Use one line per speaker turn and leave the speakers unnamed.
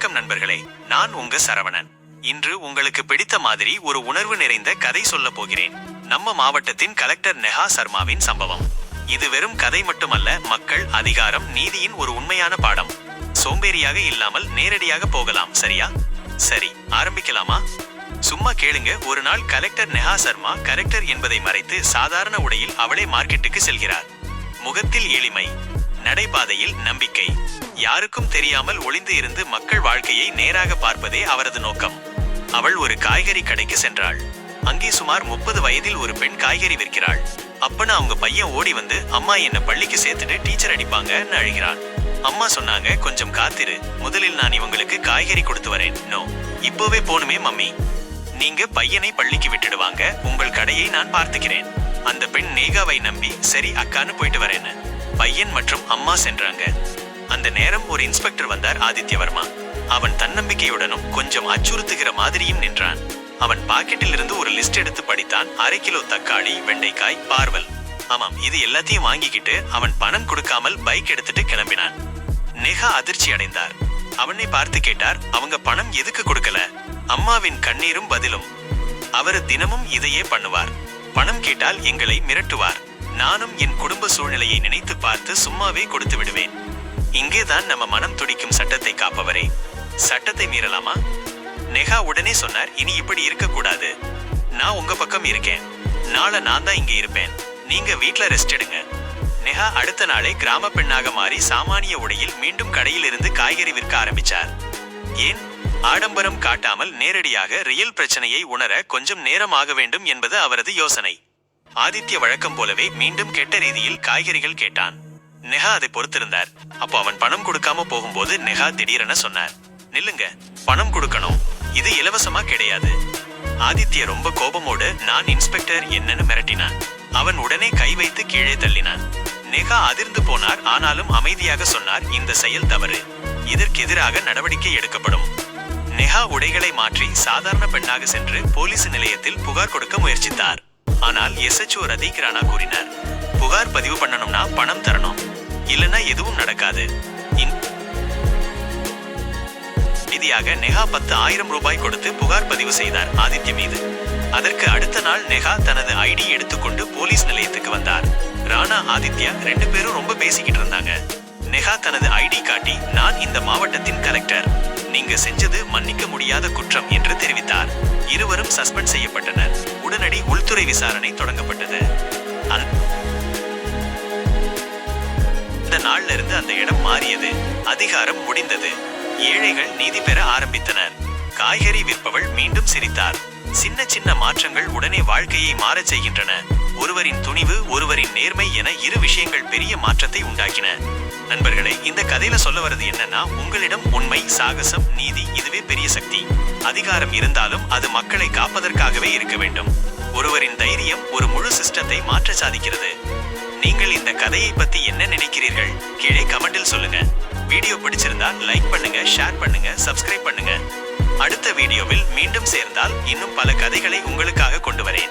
வணக்கம் நண்பர்களே. நான் உங்க சரவணன். இன்று உங்களுக்கு பிடித்த மாதிரி ஒரு உணர்வு நிறைந்த கதை சொல்ல போகிறேன். நம்ம மாவட்டத்தின் கலெக்டர் நெஹா சர்மாவின் சம்பவம். இது வெறும் கதை மட்டுமல்ல மக்கள் அதிகாரம் நீதியின் ஒரு உண்மையான பாடம். சோம்பேறியாக இல்லாமல் நேரடியாக போகலாம் சரியா? சரி ஆரம்பிக்கலாமா? சும்மா கேளுங்க ஒரு நாள் கலெக்டர் நெஹா சர்மா கலெக்டர் என்பதை மறைத்து சாதாரண உடையில் அவளே மார்க்கெட்டுக்கு செல்கிறார். முகத்தில் எளிமை. நடைபாதையில் நம்பிக்கை. யாருக்கும் தெரியாமல் ஒளிந்து இருந்து மக்கள் வாழ்க்கையை நேராக பார்ப்பதே அவரது நோக்கம். அவள் ஒரு காய்கறி கடைக்கு சென்றாள். அங்கே சுமார் முப்பது வயதில் ஒரு பெண் காய்கறி விற்கிறாள். அப்பனா அவங்க பையன் ஓடி வந்து அம்மா என்ன பள்ளிக்கு சேர்த்துட்டு டீச்சர் அடிப்பாங்கன்னு அழுகிறான். அம்மா சொன்னாங்க கொஞ்சம் காத்திரு. முதலில் நான் இவங்களுக்கு காய்கறி கொடுத்து வரேன். நோ. இப்போவே போணுமே மம்மி. நீங்க பையனை பள்ளிக்கு விட்டுடுவாங்க உங்கள் கடையை நான் பார்த்துக்கிறேன். அந்த பெண் நேகாவை நம்பி சரி அக்கான்னு போயிட்டு வரேன்னு. பையன் மற்றும் அம்மா சென்றாங்க. அந்த நேரம் ஒரு இன்ஸ்பெக்டர் வந்தார் ஆதித்யவர்மா. அவன் தன்னம்பிக்கையுடனும் கொஞ்சம் அச்சுறுத்துகிற மாதிரியும் நின்றான். அவன் பாக்கெட்டில் இருந்து ஒரு லிஸ்ட் எடுத்து படித்தான். அரை கிலோ தக்காளி வெண்டைக்காய் பார்வல். ஆமாம் இது எல்லாத்தையும் வாங்கிக்கிட்டு அவன் பணம் கொடுக்காமல் பைக் எடுத்துட்டு கிளம்பினான். நெகா அதிர்ச்சி அடைந்தார். அவனை பார்த்து கேட்டார் அவங்க பணம் எதுக்கு கொடுக்கல? அம்மாவின் கண்ணீரும் பதிலும். அவர் தினமும் இதையே பண்ணுவார். பணம் கேட்டால் எங்களை மிரட்டுவார். நானும் என் குடும்ப சூழ்நிலையை நினைத்து பார்த்து சும்மாவே கொடுத்து விடுவேன். இங்கேதான் நம்ம மனம் துடிக்கும் சட்டத்தை காப்பவரே. சட்டத்தை மீறலாமா? நெகா உடனே சொன்னார் இனி இப்படி இருக்கக்கூடாது. நான் உங்க பக்கம் இருக்கேன். நாளை நான் தான் இங்க இருப்பேன். நீங்க வீட்ல ரெஸ்ட் எடுங்க. நெஹா அடுத்த நாளே கிராம பெண்ணாக மாறி சாமானிய உடையில் மீண்டும் கடையில் இருந்து காய்கறி விற்க ஆரம்பிச்சார். ஏன்? ஆடம்பரம் காட்டாமல் நேரடியாக ரியல் பிரச்சனையை உணர கொஞ்சம் நேரம் ஆக வேண்டும் என்பது அவரது யோசனை. ஆதித்ய வழக்கம் போலவே மீண்டும் கெட்ட ரீதியில் காய்கறிகள் கேட்டான். நெஹா அதை பொறுத்திருந்தார். அப்போ அவன் பணம் கொடுக்காம போகும்போது நெஹா திடீரென சொன்னார். நில்லுங்க பணம் கொடுக்கணும். இது இலவசமா கிடையாது. ஆதித்ய ரொம்ப கோபமோடு நான் இன்ஸ்பெக்டர் என்னன்னு மிரட்டினான். அவன் உடனே கை வைத்து கீழே தள்ளினான். நெகா அதிர்ந்து போனார். ஆனாலும் அமைதியாக சொன்னார் இந்த செயல் தவறு. இதற்கு எதிராக நடவடிக்கை எடுக்கப்படும். நெஹா உடைகளை மாற்றி சாதாரண பெண்ணாக சென்று போலீஸ் நிலையத்தில் புகார் கொடுக்க முயற்சித்தார். ஆனால் எஸ்ஹெச்ஓ ரதீக் ராணா கூறினார் புகார் பதிவு பண்ணணும்னா பணம் தரணும் இல்லனா எதுவும் நடக்காது. நிதியாக நெஹா பத்து ஆயிரம் ரூபாய் கொடுத்து புகார் பதிவு செய்தார் ஆதித்ய மீது. அதற்கு அடுத்த நாள் நெஹா தனது ஐடி எடுத்துக்கொண்டு போலீஸ் நிலையத்துக்கு வந்தார். ராணா ஆதித்யா ரெண்டு பேரும் ரொம்ப பேசிக்கிட்டு இருந்தாங்க. நெஹா தனது ஐடி காட்டி நான் இந்த மாவட்டத்தின் கலெக்டர். நீங்க செஞ்சது மன்னிக்க முடியாத குற்றம் என்று தெரிவித்தார். இருவரும் சஸ்பெண்ட் செய்யப்பட்டனர். உடனடி உள்துறை விசாரணை தொடங்கப்பட்டது. அந்த இந்த நாள்ல இருந்து அந்த இடம் மாறியது. அதிகாரம் முடிந்தது. ஏழைகள் நீதி பெற ஆரம்பித்தனர். காய்கறி விற்பவள் மீண்டும் சிரித்தார். சின்ன சின்ன மாற்றங்கள் உடனே வாழ்க்கையை மாறச் செய்கின்றன. ஒருவரின் துணிவு ஒருவர் நேர்மை என இரு விஷயங்கள் பெரிய மாற்றத்தை உண்டாக்கின. நண்பர்களே இந்த கதையில சொல்ல வர்றது என்னன்னா உங்களிடம் உண்மை சாகசம் நீதி இதுவே பெரிய சக்தி. அதிகாரம் இருந்தாலும் அது மக்களை காப்பதற்காகவே இருக்க வேண்டும். ஒருவரின் தைரியம் ஒரு முழு சிஸ்டத்தை மாற்ற சாதிக்கிறது. நீங்கள் இந்த கதையை பத்தி என்ன நினைக்கிறீர்கள்? கீழே கமெண்டில் சொல்லுங்க. வீடியோ பிடிச்சிருந்தா லைக் பண்ணுங்க ஷேர் பண்ணுங்க சப்ஸ்கிரைப் பண்ணுங்க. அடுத்த வீடியோவில் மீண்டும் சேர்ந்தால் இன்னும் பல கதைகளை உங்களுக்காக கொண்டு வரேன்.